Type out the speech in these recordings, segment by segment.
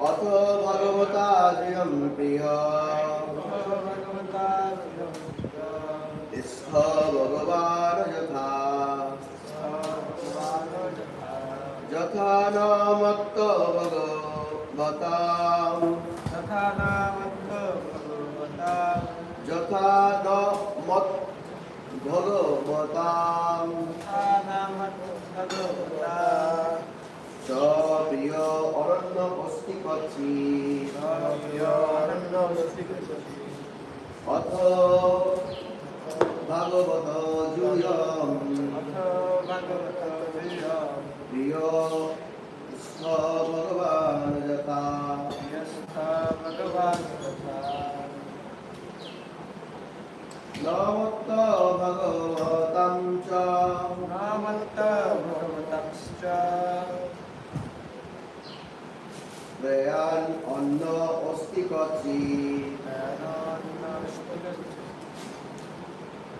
অথ ভগবতা প্রিয়ম প্রিয় স্থ ভগবান যথা যথা নামত্ত ভগবতা যথা নমত ভগবতা চ প্রিয় অরণ্য অস্তি কচ্ছি অথ ভাগবত জুয়ম। প্রিয় ভগবান যথা। নমত্ত ভগবতম চ প্রয়াণ অন্ন অস্তি কচ্ছি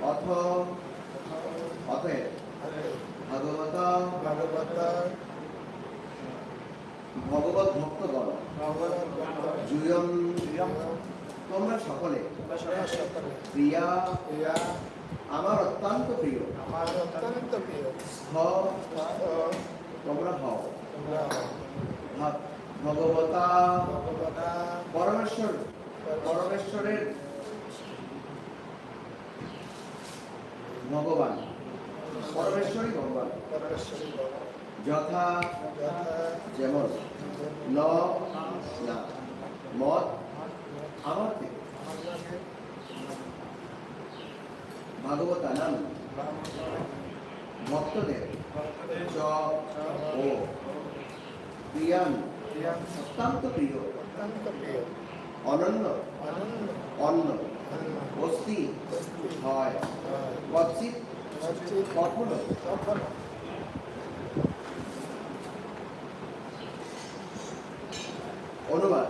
অথ অতএব ভগবত ভগবত ভক্তগণ জুয়ম তোমরা সকলে প্রিয়া আমার অত্যন্ত প্রিয়। আমার অত্যন্ত প্রিয়। স্থ তোমরা হও। ভগবতা পরমেশ্বর পরমেশ্বরের ভগবান। ভগবান। পরমেশ্বরী যথা যথা যেমন। ন না মত আমার থেকে ভাগবতা নাম ভক্তদের চ, ও প্রিয়ান অত্যন্ত প্রিয়। অনন্য অনন্য অন্ন অন্ন অস্থি, হয় সচিব কখনো কখনো অনুবাদ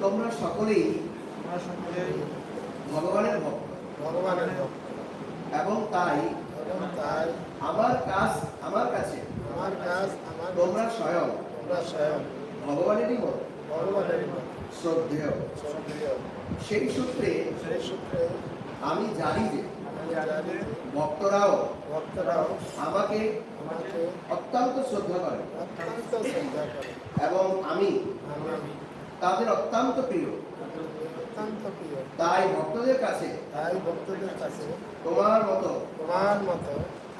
তোমরা সকলেই আমরা সকলেই ভগবানের ভক্ত। ভগবানের ভক্ত। এবং তাই তাই আমার কাজ আমার কাছে আমার কাজ আমার তোমরা স্বয়ং তোমরা স্বয়ং ভগবানেরই মত ভগবানের ভক্ত। শ্রদ্ধেয়। সেই সূত্রে সেই সূত্রে আমি জানি যে ভক্তরাও ভক্তরাও আমাকে আমাকে অত্যন্ত শ্রদ্ধা করে। অত্যন্ত শ্রদ্ধা করে। এবং আমি আমি তাদের অত্যন্ত প্রিয়। অত্যন্ত প্রিয়। তাই ভক্তদের কাছে তাই ভক্তদের কাছে তোমার মতো তোমার মতো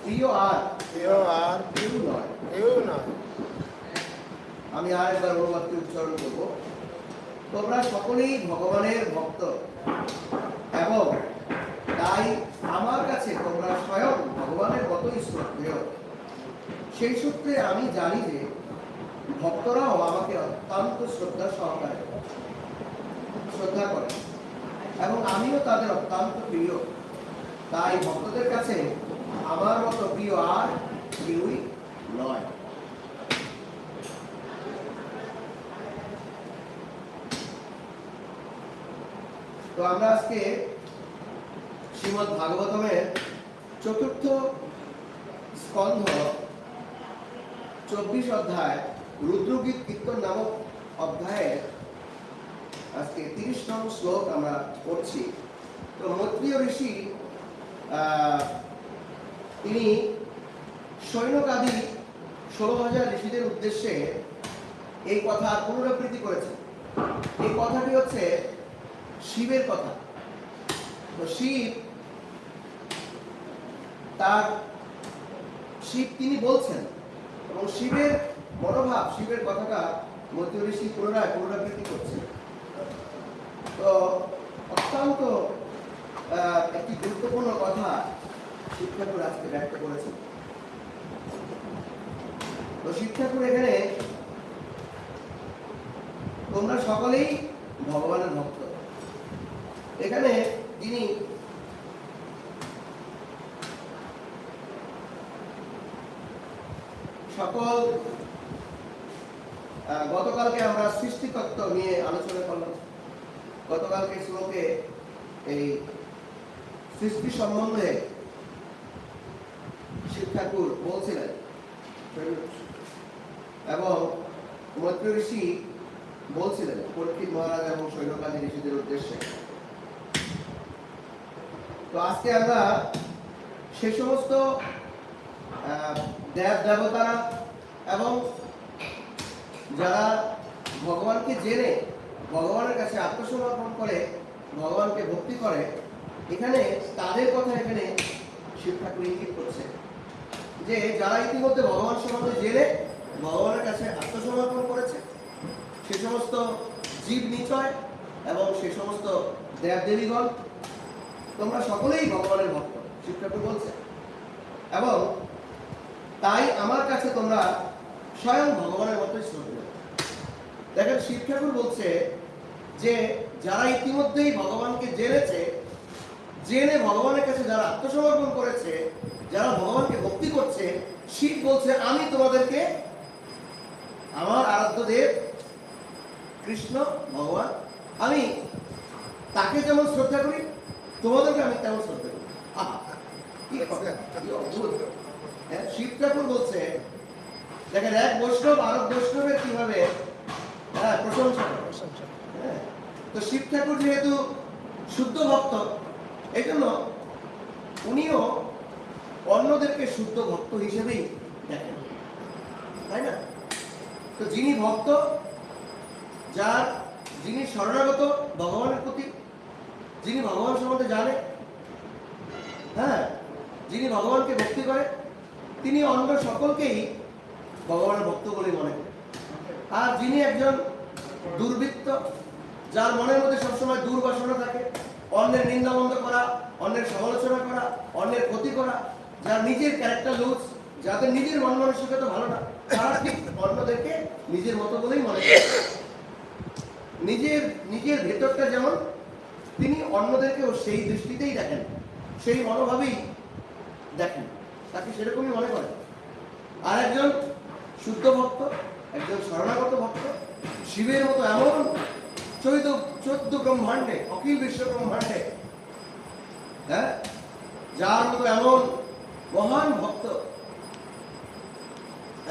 প্রিয় আর প্রিয় আর কেউ নয়। কেউ নয়। আমি আর একবার অনুবাদটি উচ্চারণ করব। তোমরা সকলেই ভগবানের ভক্ত এবং তাই আমার কাছে তোমরা স্বয়ং ভগবানের মতোই শ্রদ্ধেয় সেই সূত্রে আমি জানি যে ভক্তরাও আমাকে অত্যন্ত শ্রদ্ধা সহকারে শ্রদ্ধা করে। এবং আমিও তাদের অত্যন্ত প্রিয়। তাই ভক্তদের কাছে আমার মতো প্রিয় আর কেউই নয়। তো আমরা আজকে শ্রীমদ্ ভাগবতমের চতুর্থ স্কন্ধ, চব্বিশ অধ্যায় রুদ্রগীত কীর্তন নামক অধ্যায়ের আজকে তিরিশ নং শ্লোক আমরা পড়ছি। তো মৈত্রীয় ঋষি তিনি সৈন্যকাদি ষোলো হাজার ঋষিদের উদ্দেশ্যে এই কথা পুনরাবৃত্তি করেছেন। এই কথাটি হচ্ছে শিবের কথা। তো শিব, তার, শিব তিনি বলছেন এবং শিবের মনোভাব শিবের কথাটা মধ্য ঋষি পুনরায় পুনরাবৃত্তি করছে। তো অত্যন্ত একটি গুরুত্বপূর্ণ কথা শিব আজকে ব্যক্ত করেছেন। তো শিব এখানে তোমরা সকলেই ভগবানের ভক্ত। এখানে তিনি সকল গতকালকে আমরা সৃষ্টিতত্ত্ব নিয়ে আলোচনা করলাম। গতকালকে শ্লোকে এই সৃষ্টি সম্বন্ধে ঠাকুর বলছিলেন। এবং মৈত্র ঋষি বলছিলেন পরীক্ষিত মহারাজ এবং সৈন্যকালী ঋষিদের উদ্দেশ্যে। তো আজকে আমরা সে সমস্ত দেব দেবতারা এবং যারা ভগবানকে জেনে, ভগবানের কাছে আত্মসমর্পণ করে, ভগবানকে ভক্তি করে, এখানে তাদের কথা এখানে শিব ঠাকুর ইঙ্গিত করছে। যে যারা ইতিমধ্যে ভগবান সম্বন্ধে জেনে, ভগবানের কাছে আত্মসমর্পণ করেছে, সে সমস্ত জীব নিচয় এবং সে সমস্ত দেব দেবীগণ তোমরা সকলেই ভগবানের ভক্ত, শিব ঠাকুর বলছে। এবং তাই আমার কাছে তোমরা স্বয়ং ভগবানের মতোই শ্রদ্ধা দেখেন শিব ঠাকুর বলছে যে যারা ইতিমধ্যেই ভগবানকে জেনেছে জেনে ভগবানের কাছে যারা আত্মসমর্পণ করেছে যারা ভগবানকে ভক্তি করছে শিব বলছে আমি তোমাদেরকে আমার আরাধ্য দেব কৃষ্ণ ভগবান আমি তাকে যেমন শ্রদ্ধা করি তোমাদেরকে আমি তেমন শ্রদ্ধা করি আহা, কি কথা। হ্যাঁ, শিব ঠাকুর বলছে দেখেন এক বৈষ্ণব আর বৈষ্ণবের কীভাবে হ্যাঁ প্রশংসা করে। প্রশংসা হ্যাঁ, তো শিব ঠাকুর যেহেতু শুদ্ধ ভক্ত এই জন্য উনিও অন্যদেরকে শুদ্ধ ভক্ত হিসেবেই দেখেন। তাই না? তো যিনি ভক্ত যার যিনি শরণাগত ভগবানের প্রতি যিনি ভগবান সম্বন্ধে জানে হ্যাঁ যিনি ভগবানকে ভক্তি করে তিনি অন্য সকলকেই ভগবানের ভক্ত বলেই মনে করেন আর যিনি একজন দুর্বৃত্ত, যার মনের মধ্যে সবসময় দুর্বাসনা থাকে, অন্যের নিন্দাবন্ধ করা, অন্যের সমালোচনা করা, অন্যের ক্ষতি করা, যার নিজের ক্যারেক্টার লুজ যাদের নিজের মন মানসিকতা ভালো না, তারা ঠিক অন্যদেরকে নিজের মতো বলেই মনে করে। নিজের নিজের ভেতরটা যেমন, তিনি অন্যদেরকেও সেই দৃষ্টিতেই দেখেন, সেই মনোভাবেই দেখেন, তাকে সেরকমই মনে করেন। আর একজন শুদ্ধ ভক্ত, একজন শরণাগত ভক্ত, শিবের মতো এমন চৈত চোদ্দ ব্রহ্মাণ্ডে, অখিল বিশ্ব ব্রহ্মাণ্ডে হ্যাঁ? যার মতো এমন মহান ভক্ত,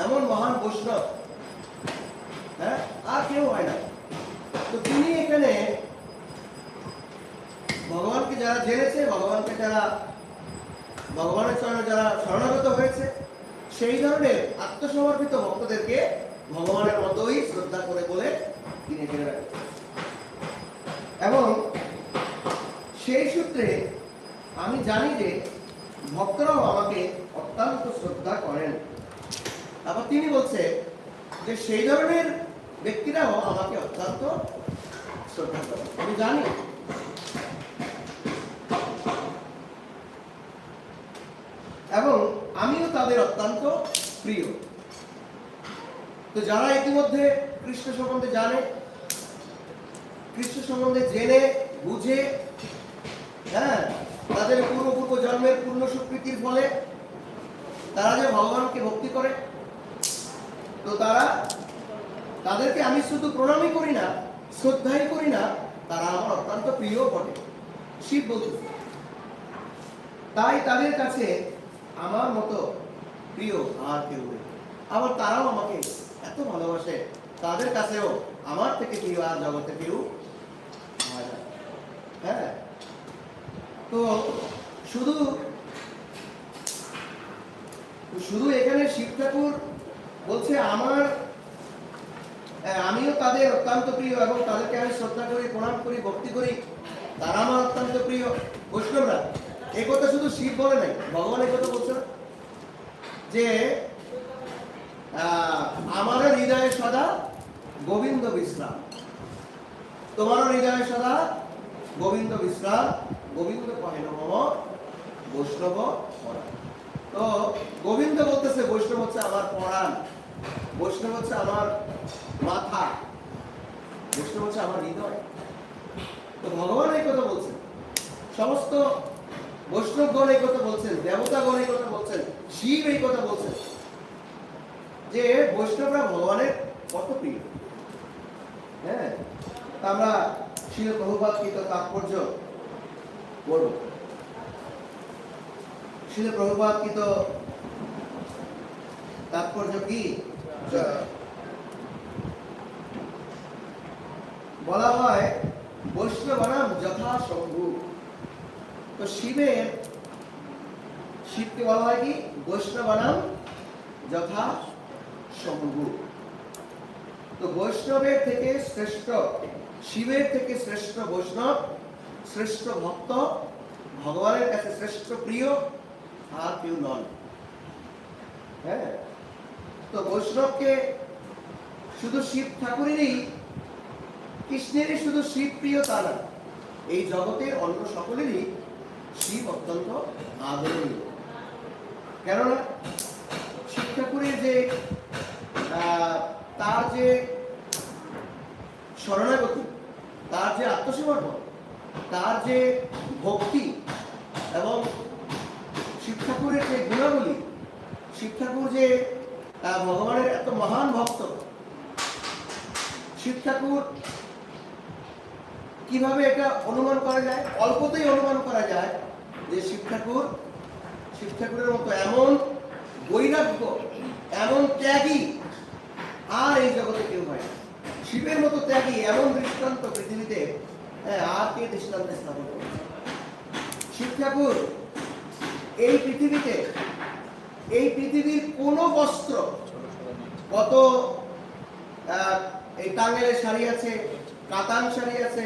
এমন মহান বৈষ্ণব হ্যাঁ? আর কেউ হয় না। তো তিনি এখানে ভগবানকে যারা জেনেছে, ভগবানকে যারা, ভগবানের চরণে যারা শরণাগত হয়েছে সেই ধরনের আত্মসমর্পিত ভক্তদেরকে ভগবানের মতোই শ্রদ্ধা করে বলে তিনি এবং সেই সূত্রে আমি জানি যে ভক্তরাও আমাকে অত্যন্ত শ্রদ্ধা করেন। আবার তিনি বলছে যে সেই ধরনের ব্যক্তিরাও আমাকে অত্যন্ত শ্রদ্ধা করেন। আমি জানি। এবং তাদের অত্যন্ত প্রিয়। তো যারা ইতিমধ্যে কৃষ্ণ সম্বন্ধে জানে, কৃষ্ণ সম্বন্ধে জেনে, বুঝে হ্যাঁ তাদের পূর্বপূর্ব জন্মের পূর্ণ স্বীকৃতির ফলে তারা যে ভগবানকে ভক্তি করে, তো তারা তাদেরকে আমি শুধু প্রণামই করি না, শ্রদ্ধাই করি না, তারা আমার অত্যন্ত প্রিয় বটে, শিব বলতেছে তাই তাদের কাছে আমার মতো প্রিয় আর কেউ নেই। আবার তারাও আমাকে এত ভালোবাসে, তাদের কাছেও আমার থেকে প্রিয় আর জগতে কেউ হ্যাঁ? তো শুধু শুধু এখানে শিব ঠাকুর বলছে আমার আমিও তাদের অত্যন্ত প্রিয় এবং তাদেরকে আমি শ্রদ্ধা করি, প্রণাম করি, ভক্তি করি। তারা আমার অত্যন্ত প্রিয়। বৈষ্ণবরা এই কথা শুধু শিব বলে নাই, ভগবান এই কথা বলছে না। যে আহ, আমারও হৃদয়ে সদা গোবিন্দ বিশ্রাম। তোমারও হৃদয়ে সদা গোবিন্দ বিশ্রাম। গোবিন্দ কহে নম বৈষ্ণব পরাণ। তো গোবিন্দ বলতেছে বৈষ্ণব হচ্ছে আমার পরাণ। বৈষ্ণব হচ্ছে আমার মাথা। বৈষ্ণব হচ্ছে আমার হৃদয়। তো ভগবান এই কথা বলছেন। সমস্ত বৈষ্ণবগণ এই কথা বলছেন দেবতাগণ এই কথা বলছেন, শিব এই কথা বলছেন। যে বৈষ্ণবরা ভগবানের কত প্রিয়। হ্যাঁ? আমরা শিল প্রভুপাত কৃত তাৎপর্য পড়ব শিল প্রভুপাত কৃত তাৎপর্য কি? বলা হয় বৈষ্ণবানাম যথা শম্ভু তো শিবের শিবকে বলা হয় কি? বৈষ্ণবানাম যথা শম্ভু তো বৈষ্ণবের থেকে শ্রেষ্ঠ, শিবের থেকে শ্রেষ্ঠ বৈষ্ণব, শ্রেষ্ঠ ভক্ত, ভগবানের কাছে শ্রেষ্ঠ প্রিয়, আর কেউ নন। হ্যাঁ? তো বৈষ্ণবকে শুধু শিব ঠাকুরেরই কৃষ্ণেরই শুধু শিব প্রিয় তা না, এই জগতের অন্য সকলেরই শিব অত্যন্ত আদরণীয় কেননা শিব ঠাকুরের যে তার যে শরণাগতি, তার যে আত্মসমর্পণ, তার যে ভক্তি এবং শিব ঠাকুরের যে গুণাবলী শিব ঠাকুর যে ভগবানের এত মহান ভক্ত শিব ঠাকুর কীভাবে এটা অনুমান করা যায়? অল্পতেই অনুমান করা যায় যে শিব ঠাকুর শিব ঠাকুরের মতো এমন বৈরাগ্য এমন ত্যাগী আর এই জগতে কেউ হয় শিবের মতো ত্যাগী এমন দৃষ্টান্ত পৃথিবীতে হ্যাঁ, আর কে দৃষ্টান্ত স্থাপন করবে? শিব ঠাকুর এই পৃথিবীতে এই পৃথিবীর কোনো বস্ত্র কত এই টাঙ্গেলের শাড়ি আছে কাতান শাড়ি আছে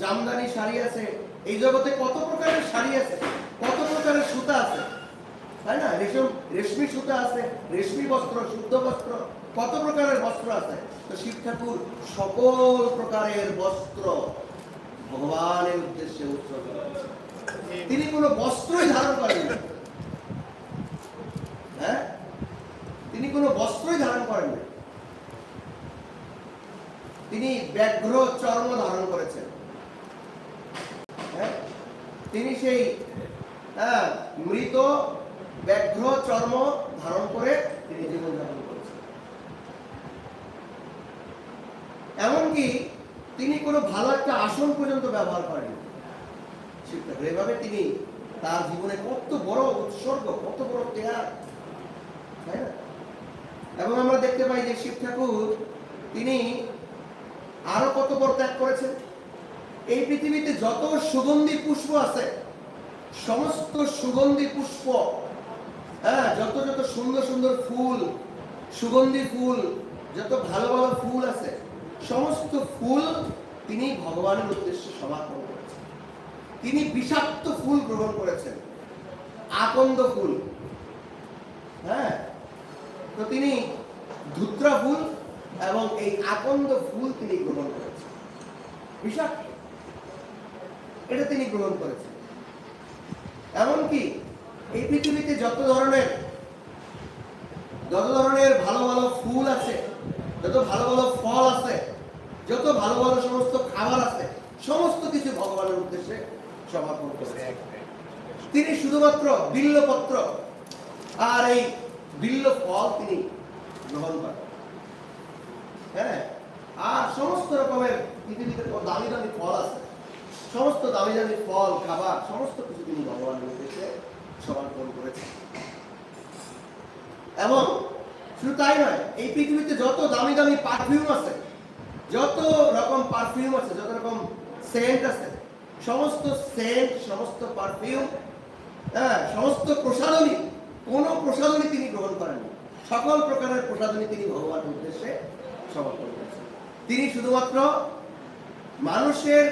জামদানি শাড়ি আছে। এই জগতে কত প্রকারের শাড়ি আছে? কত প্রকারের সুতা আছে? তাই না? রেশম রেশমি সুতা আছে, রেশমি বস্ত্র, শুদ্ধ বস্ত্র, কত প্রকারের বস্ত্র আছে? তো শিব ঠাকুর, সকল প্রকারের বস্ত্র ভগবানের উদ্দেশ্যে উৎসর্গ তিনি কোনো বস্ত্রই ধারণ করেন। হ্যাঁ? তিনি কোনো বস্ত্রই ধারণ করেন তিনি ব্যাঘ্র চর্ম ধারণ করেছেন? তিনি সেই মৃত, ব্যাঘ্র চর্ম ধারণ করে তিনি জীবনযাপন করেছেন। এমনকি তিনি কোনো ভালো একটা আসন পর্যন্ত ব্যবহার করেন এভাবে তিনি তার জীবনে কত বড় উৎসর্গ, কত বড় ত্যাগ, তাই না? এবং আমরা দেখতে পাই যে শিব ঠাকুর, তিনি আরও কত বড় ত্যাগ করেছেন? এই পৃথিবীতে যত সুগন্ধি পুষ্প আছে, সমস্ত সুগন্ধি পুষ্প হ্যাঁ যত যত সুন্দর সুন্দর ফুল, সুগন্ধি ফুল, যত ভালো ভালো ফুল আছে, সমস্ত ফুল তিনি ভগবানের উদ্দেশ্যে সমর্পণ করেছেন। তিনি বিষাক্ত ফুল গ্রহণ করেছেন, আকন্দ ফুল হ্যাঁ। তো তিনি ধুত্রা ফুল এবং এই আকন্দ ফুল তিনি গ্রহণ করেছেন। বিষাক্ত এটা তিনি গ্রহণ করেছেন। এমনকি এই পৃথিবীতে যত ধরনের যত ধরনের ভালো ভালো ফুল আছে, যত ভালো ভালো ফল আছে, যত ভালো ভালো সমস্ত খাবার আছে, সমস্ত কিছু ভগবানের উদ্দেশ্যে সমর্পণ করেছেন। তিনি শুধুমাত্র বিল্লপত্র আর এই বিল্ল ফল তিনি গ্রহণ করেন। হ্যাঁ? আর সমস্ত রকমের পৃথিবীতে দামি দামি ফল আছে। সমস্ত দামি দামি ফল, খাবার, সমস্ত কিছু তিনি ভগবানের উদ্দেশ্যে সমর্পণ করেছেন এবং শুধু তাই নয়, এই পৃথিবীতে যত দামি দামি পারফিউম আছে, যত রকম পারফিউম আছে, যত রকম সেন্ট আছে, সমস্ত সেন্ট সমস্ত পারফিউম হ্যাঁ সমস্ত প্রসাদনী কোনো প্রসাদনী তিনি গ্রহণ করেননি। সকল প্রকারের প্রসাদনী তিনি ভগবানের উদ্দেশ্যে সমর্পণ করেছেন। তিনি শুধুমাত্র মানুষের